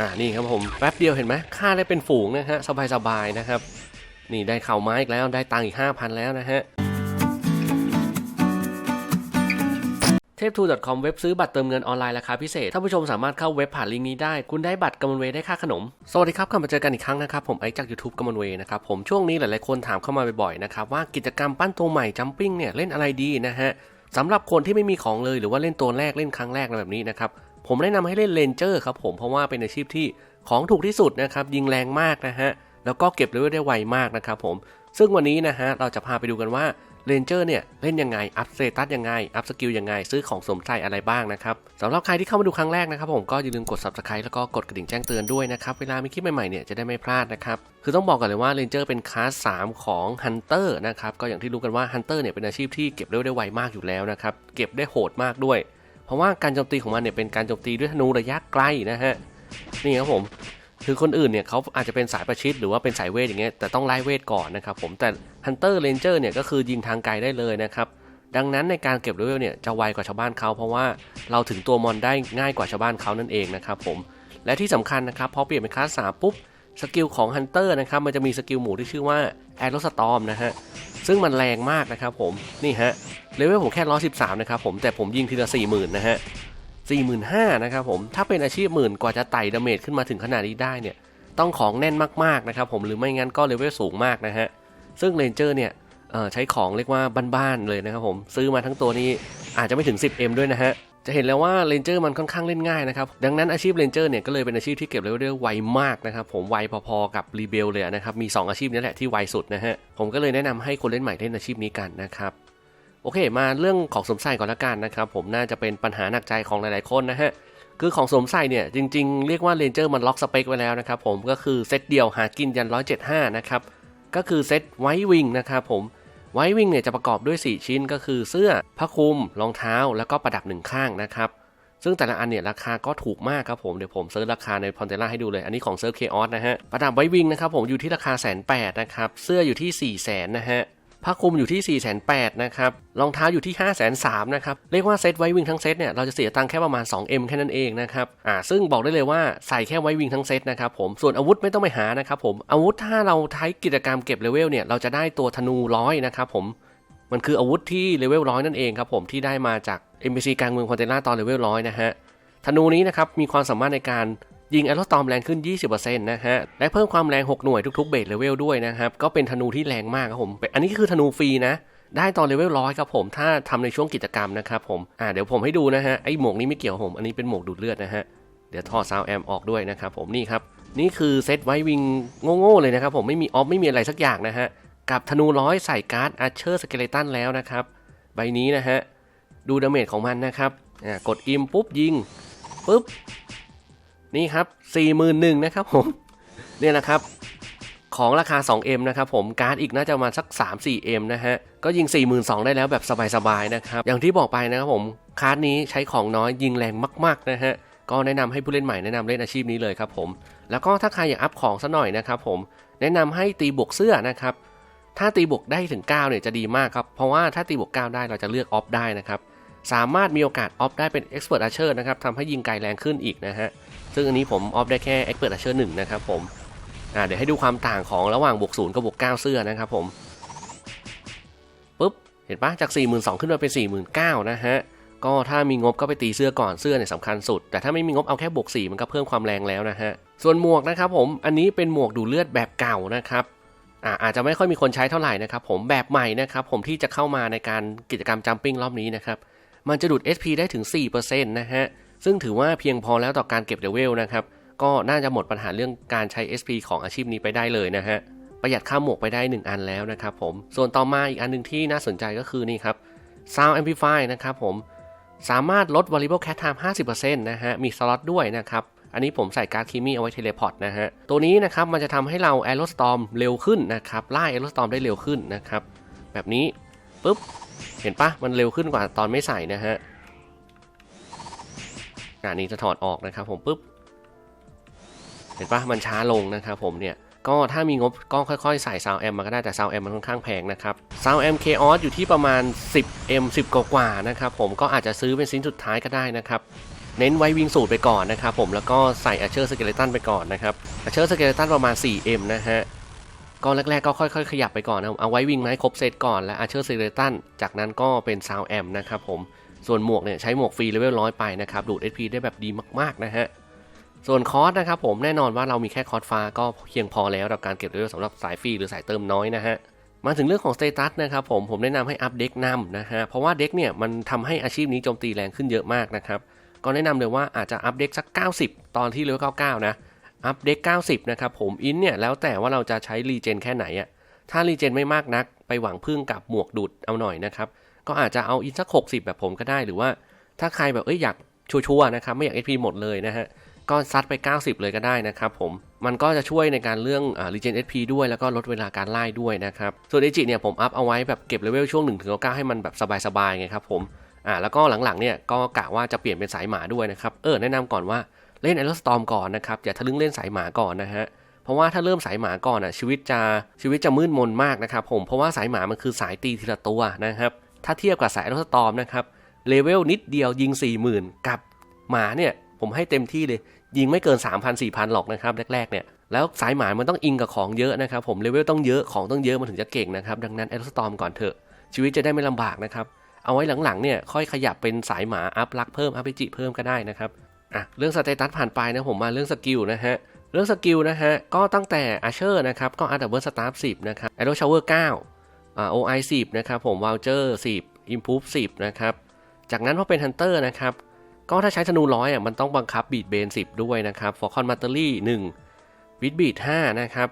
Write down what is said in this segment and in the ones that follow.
อ่านี่ครับผมแป๊บเดียวเห็นไหมค่าได้เป็นฝูงนะฮะสบายๆนะครับ นี่ได้เข่าไม้อีกแล้วได้ตังค์อีก5,000 แล้วนะฮะเทพทู .com เว็บซื้อบัตรเติมเงินออนไลน์ราคาพิเศษท่านผู้ชมสามารถเข้าเว็บผ่านลิงก์นี้ได้ คุณได้บัตรกำมลเวย์ได้ค่าขนม สวัสดีครับกลับมาเจอกันอีกครั้งนะครับ ผมไอจาก YouTube กำมลเวย์นะครับ ผมช่วงนี้หลายๆคนถามเข้ามาบ่อยๆนะครับ ว่ากิจกรรมปั้นตัวใหม่จัมปิ้งเนี่ย เล่นอะไรดีนะฮะสำหรับคนที่ไม่มีของเลยหรือว่าเล่นตัวแรกเล่นครั้งแรกอะไรแบบนี้นะครับ ผมแนะนำให้เล่นเลนเจอร์ครับผมเพราะว่าเป็นอาชีพที่ของถูกที่สุดนะครับ ยิงแรงมากนะฮะ แล้วก็เก็บเลเวลได้ไวมากนะครับผม ซึ่งวันนี้นะฮะ เราจะพาไปดูกันว่าเรนเจอร์เนี่ย เล่นยังไง อัพสเตตัสยังไง อัพสกิลยังไง ซื้อของสมใส่อะไรบ้างนะครับสำหรับใครที่เข้ามาดูครั้งแรกนะครับผมก็อย่าลืมกด subscribe แล้วก็กดกระดิ่งแจ้งเตือนด้วยนะครับ เวลามีคลิปใหม่ๆเนี่ยจะได้ไม่พลาดนะครับ คือต้องบอกกันเลยว่าเรนเจอร์เป็นคลาส3ของ Hunter นะครับ ก็อย่างที่รู้กันว่า Hunter เนี่ยเป็นอาชีพที่เก็บเร็วได้ไวมากอยู่แล้วนะครับ เก็บได้โหดมากด้วย เพราะว่าการโจมตีของมันเนี่ยเป็นการโจมตีด้วยธนูระยะไกลนะฮะนี่ครับผมคือคนอื่นเนี่ยเขาอาจจะเป็นสายประชิดหรือว่าเป็นสายเวทอย่างเงี้ยแต่ต้องไล่เวทก่อนนะครับผมแต่ Hunter Ranger เนี่ยก็คือยิงทางไกลได้เลยนะครับดังนั้นในการเก็บเลเวลเนี่ยจะไวกว่าชาวบ้านเขาเพราะว่าเราถึงตัวมอนได้ง่ายกว่าชาวบ้านเขานั่นเองนะครับผมและที่สำคัญนะครับพอเปลี่ยนเป็นคลาสสามปุ๊บ สกิลของ Hunter นะครับมันจะมีสกิลหมู่ที่ชื่อว่า Arrow Storm นะฮะซึ่งมันแรงมากนะครับผมนี่ฮะเลเวลผมแค่ร้อยสิบสามนะครับผมแต่ผมยิงทีละสี่หมื่นนะฮะ45,000นห้านะครับผมถ้าเป็นอาชีพหมื่นกว่าจะไต่ดาเมจขึ้นมาถึงขนาดนี้ได้เนี่ยต้องของแน่นมากๆนะครับผมหรือไม่งั้นก็เลเวลสูงมากนะฮะซึ่งเรนเจอร์เนี่ยใช้ของเรียกว่าบ้านๆเลยนะครับผมซื้อมาทั้งตัวนี้อาจจะไม่ถึง 10M ด้วยนะฮะ จะเห็นแล้วว่าเรนเจอร์มันค่อนข้างเล่นง่ายนะครับ ดังนั้นอาชีพเรนเจอร์เนี่ยก็เลยเป็นอาชีพที่เก็บเลเวลได้ไวมากนะครับ ผมไวพอๆกับรีเบลเลยนะครับ มี 2 อาชีพนี้แหละที่ไวสุดนะฮะ ผมก็เลยแนะนำให้คนเล่นใหม่เล่นอาชีพนี้กันนะครับ โอเค มาเรื่องของสมใส่ก่อนละกันนะครับ ผมน่าจะเป็นปัญหาหนักใจของหลายๆคนนะฮะ คือของสมใส่เนี่ยจริงๆ เรียกว่าเรนเจอร์มันล็อกสเปคไว้แล้วนะครับผม ก็คือเซตเดียวหากินยัน175นะครับ ก็คือเซตไววิงนะครับผม ไวท์วิงเนี่ยจะประกอบด้วย 4 ชิ้นก็คือเสื้อผ้าคลุมรองเท้า แล้วก็ประดับหนึ่งข้างนะครับซึ่งแต่ละอันเนี่ยราคาก็ถูกมากครับผมเดี๋ยวผมเซิร์ชราคาในพอนเทล่าให้ดูเลย อันนี้ของเซิร์ฟเคออสนะฮะประดับไววิงนะครับผมอยู่ที่ราคาแสนแปดนะครับเสื้ออยู่ที่4ี่แสนนะฮะ ผ้าคลุมอยู่ที่ 4 8 0 0 0นะครับ รองเท้าอยู่ที่ 5 3 0 0 0นะครับ เรียกว่าเซตไววิ่งทั้งเซตเนี่ย เราจะเสียตังค์แค่ประมาณ 2M แค่นั้นเองนะครับ อ่า ซึ่งบอกได้เลยว่าใส่แค่ไววิ่งทั้งเซตนะครับผม ส่วนอาวุธไม่ต้องไปหานะครับผม อาวุธถ้าเราใช้กิจกรรมเก็บเลเวลเนี่ย เราจะได้ตัวธนูร้อยนะครับผม มันคืออาวุธที่เลเวลร้อยนั่นเองครับผมที่ได้มาจาก NPC กลางเมืองคอนเทน่าตอนเลเวลร้อยนะฮะ ธนูนี้นะครับมีความสามารถในการ ยิงแอโรสตอมแรงขึ้น 20%นะฮะ และเพิ่มความแรง 6 หน่วยทุกๆเบสเลเวลด้วยนะครับ ก็เป็นธนูที่แรงมากครับผม อันนี้คือธนูฟรีนะ ได้ตอนเลเวลร้อยครับผม ถ้าทำในช่วงกิจกรรมนะครับผม อ่าเดี๋ยวผมให้ดูนะฮะ ไอหมวกนี้ไม่เกี่ยวผม อันนี้เป็นหมวกดูดเลือดนะฮะ เดี๋ยวถอดซาวแอมออกด้วยนะครับผม นี่ครับ นี่คือเซตไววิงโง่ๆเลยนะครับผม ไม่มีออฟไม่มีอะไรสักอย่างนะฮะ กับธนูร้อยใส่การ์ดอาร์เชอร์สเกเลตันแล้วนะครับ ใบนี้นะฮะ ดูดาเมจของมันนะครับ อ่ากดอิมปุ๊บยิงปุ๊บ นี่ครับ41,000นะครับผมเนี่ยนะครับของราคา 2M นะครับผมการ์ดอีกน่าจะมาสัก 3-4M นะฮะ ก็ยิง 42,000 ได้แล้วแบบสบายๆนะครับ อย่างที่บอกไปนะครับผมคาร์ดนี้ใช้ของน้อยยิงแรงมากๆนะฮะ ก็แนะนำให้ผู้เล่นใหม่แนะนำเล่นอาชีพนี้เลยครับผม แล้วก็ถ้าใครอยากอัพของซะหน่อยนะครับผมแนะนำให้ตีบวกเสื้อนะครับถ้าตีบวกได้ถึง 9 เนี่ยจะดีมากครับ เพราะว่าถ้าตีบวก 9 ได้เราจะเลือกออฟได้นะครับ สามารถมีโอกาสออฟได้เป็น Expert Archer นะครับทำให้ยิงไกลแรงขึ้นอีกนะฮะ ซึ่งอันนี้ผมออฟได้แค่ Expert Archer 1 นะครับผมอ่าเดี๋ยวให้ดูความต่างของระหว่างบวก0กับบวก9เสื้อนะครับผมปุ๊บเห็นปะจาก 42,000ขึ้นมาเป็น 49,000นะฮะก็ถ้ามีงบก็ไปตีเสื้อก่อนเสื้อเนี่ยสำคัญสุด แต่ถ้าไม่มีงบเอาแค่บวก4มันก็เพิ่มความแรงแล้วนะฮะส่วนหมวกนะครับผมอันนี้เป็นหมวกดูเลือดแบบเก่านะครับอาอาจจะไม่ค่อยมีคนใช้เท่าไหร่นะครับผมแบบใหม่นะครับผมที่จะเข้ามาในการกิจกรรมจัมปิ้งรอบนี้นะครับ มันจะดูด SP ได้ถึง 4%นะฮะ ซึ่งถือว่าเพียงพอแล้วต่อการเก็บเลเวลนะครับ ก็น่าจะหมดปัญหาเรื่องการใช้ SP ของอาชีพนี้ไปได้เลยนะฮะ ประหยัดค่าหมวกไปได้ 1 อันแล้วนะครับผม ส่วนต่อมาอีกอันหนึ่งที่น่าสนใจก็คือนี่ครับ Sound Amplify นะครับผม สามารถลด Variable Cat Time 50%นะฮะ มีสล็อตด้วยนะครับอันนี้ผมใส่การ์ดคีมี่เอาไว้เทเลพอร์ตนะฮะ ตัวนี้นะครับมันจะทำให้เรา Aerostorm เร็วขึ้นนะครับ ไล่ Aerostorm ได้เร็วขึ้นนะครับ แบบนี้ ปุ๊บ เห็นปะมันเร็วขึ้นกว่าตอนไม่ใส่นะฮะอันนี้จะถอดออกนะครับผมปุ๊บ เห็นปะมันช้าลงนะครับผมเนี่ยก็ถ้ามีงบก็ค่อยๆ ใส่ซาวแอมมาก็ได้แต่ซาวแอมมันค่อนข้างแพงนะครับซาวแอมเคออสอยู่ที่ประมาณ 10M 10 กว่าๆนะครับผมก็อาจจะซื้อเป็นชิ้นสุดท้ายก็ได้นะครับ เน้นไว้วิ่งสูตรไปก่อนนะครับผมแล้วก็ใส่อาเชอร์สเกเลตันไปก่อนนะครับอาเชอร์สเกเลตันประมาณ 4M นะฮะ ก็แรกๆก็ค่อยๆ ขยับไปก่อนนะครับเอาไว้วิ่งมาให้ครบเซตก่อนและอาเชอร์เกเลตันจากนั้นก็เป็นซาวแอมนะครับผมส่วนหมวกเนี่ยใช้หมวกฟรีเลเวลร้อยไปนะครับดูด HP ได้แบบดีมากๆนะฮะส่วนคอร์สนะครับผมแน่นอนว่าเรามีแค่คอร์สฟ้าก็เพียงพอแล้วกับการเก็บเลเวลสำหรับสายฟรีหรือสายเติมน้อยนะฮะมาถึงเรื่องของสเตตัสนะครับผมผมแนะนำให้อัพเด็กนำนะฮะเพราะว่าเด็กเนี่ยมันทำให้อาชีพนี้โจมตีแรงขึ้นเยอะมากนะครับก็แนะนำเลยว่าอาจจะอัพเด็กสัก 90 ตอนที่เลเวล99 นะ อัพเด็ก90 นะครับผมอินเนี่ยแล้วแต่ว่าเราจะใช้รีเจนแค่ไหนอะถ้ารีเจนไม่มากนัก ไปหวังพึ่งกับหมวกดูดเอาหน่อยนะครับก็อาจจะเอาอินสัก 60 แบบผมก็ได้หรือว่า ถ้าใครแบบเอ้ยอยากชัวร์ๆนะครับไม่อยาก HP หมดเลยนะฮะก็ซัดไป 90 เลยก็ได้นะครับผม มันก็จะช่วยในการเรื่องอ่า regen SP ด้วยแล้วก็ลดเวลาการไล่ด้วยนะครับ ส่วนเอจิเนี่ยผมอัพเอาไว้แบบเก็บเลเวลช่วง1ถึง9ให้มันแบบสบายๆไงครับผม อ่าแล้วก็หลังๆเนี่ยก็กะว่าจะเปลี่ยนเป็นสายหมาด้วยนะครับ เออแนะนำก่อนว่า เล่นไอรอนสตอมก่อนนะครับอย่าทะลึ่งเล่นสายหมาก่อนนะฮะเพราะว่าถ้าเริ่มสายหมาก่อนอะชีวิตจะชีวิตจะมืดมนมากนะครับผมเพราะว่าสายหมามันคือสายตีทีละตัวนะครับถ้าเทียบกับสายไอรอนสตอมนะครับเลเวลนิดเดียวยิง 40,000 กับหมาเนี่ยผมให้เต็มที่เลย ยิงไม่เกิน 3,000 4,000 หรอกนะครับแรกๆเนี่ยแล้วสายหมายมันต้องอิงกับของเยอะนะครับผมเลเวลต้องเยอะของต้องเยอะมันถึงจะเก่งนะครับดังนั้นแอร์สตอมก่อนเถอะ ชีวิตจะได้ไม่ลำบากนะครับเอาไว้หลังๆเนี่ยค่อยขยับเป็นสายหมาอัพลักเพิ่มอัพไปจิเพิ่มก็ได้นะครับ อะเรื่องสเตตัสผ่านไปนะผมมาเรื่องสกิลนะฮะเรื่องสกิลนะฮะก็ตั้งแต่อาเชอร์นะครับก็อาร์ดับเบิลสตาร์ฟ10นะครับแอโรชาวเวอร์9อ่า OI 10นะครับผมว o ลเจอร์10 Improve 10นะครับจากนั้นพอเป็นฮันเตอร์นะครับก็ถ้าใช้ธนูร้อยอะมันต้องบังคับบีดเบน10ด้วยนะครับฟอร์คอนมัตเตอรี่1วิดบีด5นะครับ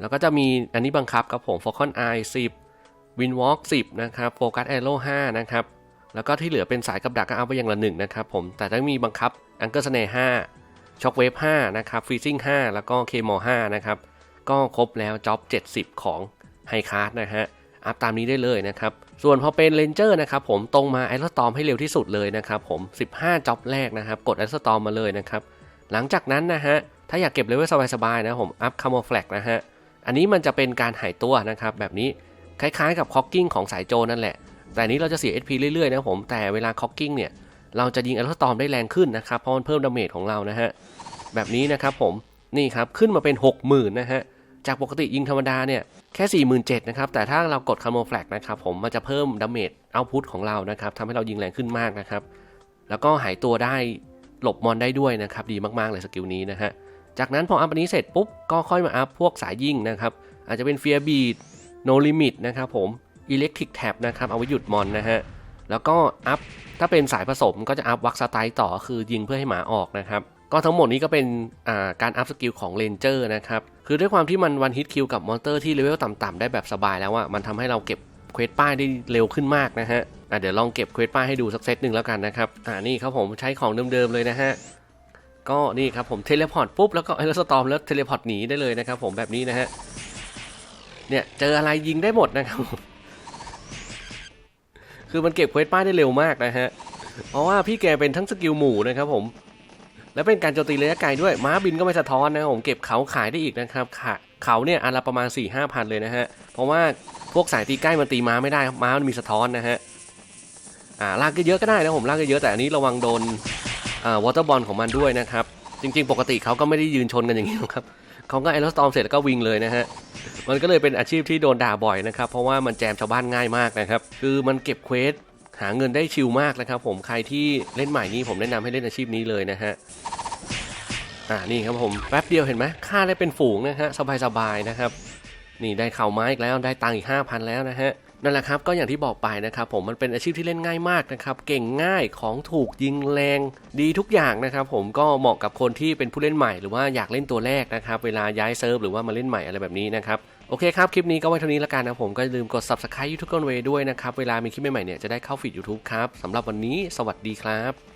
แล้วก็จะมีอันนี้บังคับครับผมฟอร์คอนไอ10วินวอล์ก10นะครับโฟกัสแอโร่5นะครับแล้วก็ที่เหลือเป็นสายกับดักก็เอาไปอย่างละหนึ่งนะครับผมแต่ต้องมีบังคับ อังเกิลสเน5ช็อคเวฟ5นะครับฟรีซิ่ง5แล้วก็เคมอ5นะครับ ก็ครบแล้วจ็อบ 70 ของไฮคาร์ดนะฮะ อัพตามนี้ได้เลยนะครับ ส่วนพอเป็นเลนเจอร์นะครับผมตรงมาไอรอนตอมให้เร็วที่สุดเลยนะครับผม 15จ็อบแรกนะครับ กดไอรอนตอมมาเลยนะครับ หลังจากนั้นนะฮะ ถ้าอยากเก็บเลเวลสบายๆนะผมอัพคาโมแฟลกนะฮะ อันนี้มันจะเป็นการหายตัวนะครับแบบนี้คล้ายๆกับคอกกิ้งของสายโจนั่นแหละ แต่อันนี้เราจะเสีย HP เรื่อยๆนะผมแต่เวลาคอกกิ้งเนี่ย เราจะยิงอรอนตอมได้แรงขึ้นนะครับเพราะมันเพิ่มดาเมจของเรานะฮะแบบนี้นะครับผมนี่ครับขึ้นมาเป็น 60,000นะฮะจากปกติยิงธรรมดาเนี่ยแค่ 47,000นะครับแต่ถ้าเรากดคาโมแฟลกนะครับผมมันจะเพิ่มดาเมจเอาพุทของเรานะครับทำให้เรายิงแรงขึ้นมากนะครับแล้วก็หายตัวได้หลบมอนได้ด้วยนะครับดีมากๆเลยสกิลนี้นะฮะจากนั้นพออัพอันนี้เสร็จปุ๊บก็ค่อยมาอัพพวกสายยิงนะครับอาจจะเป็นเฟียร์บีดโนลิมิตนะครับผมอิเล็กทริกแท็บนะครับเอาไว้หยุดมอนนะฮะ แล้วก็อัพถ้าเป็นสายผสมก็จะอัพวักสไตล์ต่อคือยิงเพื่อให้หมาออกนะครับ ก็ทั้งหมดนี้ก็เป็นการอัพสกิลของเลนเจอร์นะครับ คือด้วยความที่มันวันฮิตคิวกับมอนเตอร์ที่เลเวลต่ำๆได้แบบสบายแล้วอะมันทำให้เราเก็บเควสป้ายได้เร็วขึ้นมากนะฮะะเดี๋ยวลองเก็บเควสป้ายให้ดูสักเซตหนึ่งแล้วกันนะครับอ่านี่ครับผมใช้ของเดิมๆเลยนะฮะก็นี่ครับผมเทเลพอร์ตปุ๊บแล้วก็ไอรสตอมแล้วเทเลพอร์ตหนีได้เลยนะครับผมแบบนี้นะฮะเนี่ยเจออะไรยิงได้หมดนะครับ คือมันเก็บเควสป้ายได้เร็วมากนะฮะ เพราะว่าพี่แกเป็นทั้งสกิลหมู่นะครับผม และเป็นการโจมตีระยะไกลด้วย ม้าบินก็ไม่สะท้อนนะครับผมเก็บเขาขายได้อีกนะครับขาเขาเนี่ยอันละประมาณ4ี่ห้าพันเลยนะฮะ เพราะว่าพวกสายตีใกล้มันตีม้าไม่ได้ ม้ามันมีสะท้อนนะฮะ อ่าลากเยอะก็ได้นะผมลากเยอะแต่อันนี้ระวังโดนอ่าวอเตอร์บอลของมันด้วยนะครับ จริง ๆ ปกติเขาก็ไม่ได้ยืนชนกันอย่างนี้หรอกครับ เขาก็ไอรอนสตอมเสร็จแล้วก็วิ่งเลยนะฮะมันก็เลยเป็นอาชีพที่โดนด่าบ่อยนะครับเพราะว่ามันแจมชาวบ้านง่ายมากนะครับคือมันเก็บเควสหาเงินได้ชิลมากนะครับ ผมใครที่เล่นใหม่นี้ผมแนะนำให้เล่นอาชีพนี้เลยนะฮะอ่านี่ครับผมแป๊บเดียวเห็นไหมค่าได้เป็นฝูงนะฮะสบายๆนะครับ นี่ได้เข่าไม้อีกแล้วได้ตังค์อีกห้าพันแล้วนะฮะ นั่นแหละครับก็อย่างที่บอกไปนะครับผมมันเป็นอาชีพที่เล่นง่ายมากนะครับเก่งง่ายของถูกยิงแรงดีทุกอย่างนะครับผมก็เหมาะกับคนที่เป็นผู้เล่นใหม่หรือว่าอยากเล่นตัวแรกนะครับเวลาย้ายเซิร์ฟหรือว่ามาเล่นใหม่อะไรแบบนี้นะครับโอเคครับ คลิปนี้ก็ไว้เท่านี้ละกันนะผมก็อย่าลืมกด subscribe YouTube กันเวด้วยนะครับ เวลามีคลิปใหม่ๆเนี่ยจะได้เข้าฟีด YouTube ครับสำหรับวันนี้สวัสดีครับ